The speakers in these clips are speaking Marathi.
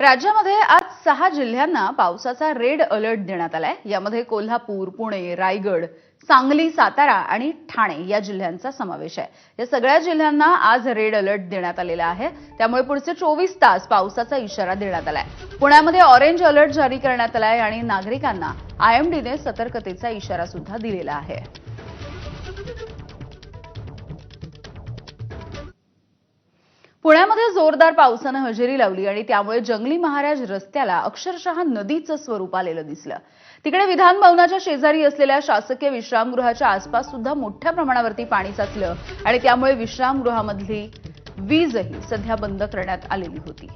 राज्यामध्ये आज सहा जिल्ह्यांना पावसाचा रेड अलर्ट देण्यात आलाय. यामध्ये कोल्हापूर पुणे रायगड सांगली सातारा आणि ठाणे या जिल्ह्यांचा समावेश आहे. या सगळ्या जिल्ह्यांना आज रेड अलर्ट देण्यात आलेला आहे. त्यामुळे पुढचे चोवीस तास पावसाचा इशारा देण्यात आलाय. पुण्यामध्ये ऑरेंज अलर्ट जारी करण्यात आलाय आणि नागरिकांना आयएमडीने सतर्कतेचा इशारा सुद्धा दिलेला आहे. पुण्यामध्ये जोरदार पावसानं हजेरी लावली आणि त्यामुळे जंगली महाराज रस्त्याला अक्षरशः नदीचं स्वरूप आलेलं दिसलं. तिकडे विधान भवनाच्या शेजारी असलेल्या शासकीय विश्रामगृहाच्या आसपास सुद्धा मोठ्या प्रमाणावरती पाणी साचलं आणि त्यामुळे विश्रामगृहामधली वीजही सध्या बंद करण्यात आलेली होती.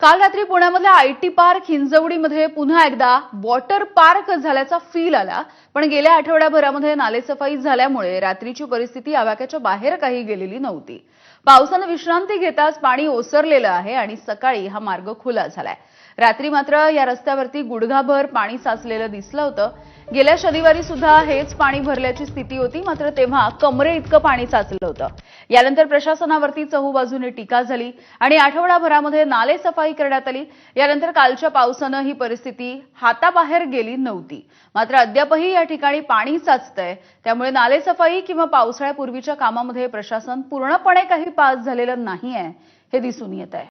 काल रात्री पुण्यामधल्या आयटी पार्क हिंजवडीमध्ये पुन्हा एकदा वॉटर पार्क झाल्याचा फील आला. पण गेल्या आठवड्याभरामध्ये नालेसफाई झाल्यामुळे रात्रीची परिस्थिती आवाक्याच्या बाहेर काही गेलेली नव्हती. पावसानं विश्रांती घेताच पाणी ओसरलेलं आहे आणि सकाळी हा मार्ग खुला झालाय. रात्री मात्र या रस्त्यावरती गुडघाभर पाणी साचलेलं दिसलं होतं. गेल्या शनिवारी सुद्धा हेच पाणी भरल्याची स्थिती होती मात्र तेव्हा कमरे इतकं पाणी साचलं होतं. यानंतर प्रशासनावरती चहूबाजूने टीका झाली आणि आठवडाभरामध्ये नाले सफाई करण्यात आली. यानंतर कालच्या पावसानं ही परिस्थिती हाताबाहेर गेली नव्हती. मात्र अद्यापही या ठिकाणी पाणी साचतंय त्यामुळे नाले सफाई किंवा पावसाळ्यापूर्वीच्या कामामध्ये प्रशासन पूर्णपणे काही पास झालेलं नाही आहे हे दिसून येत आहे.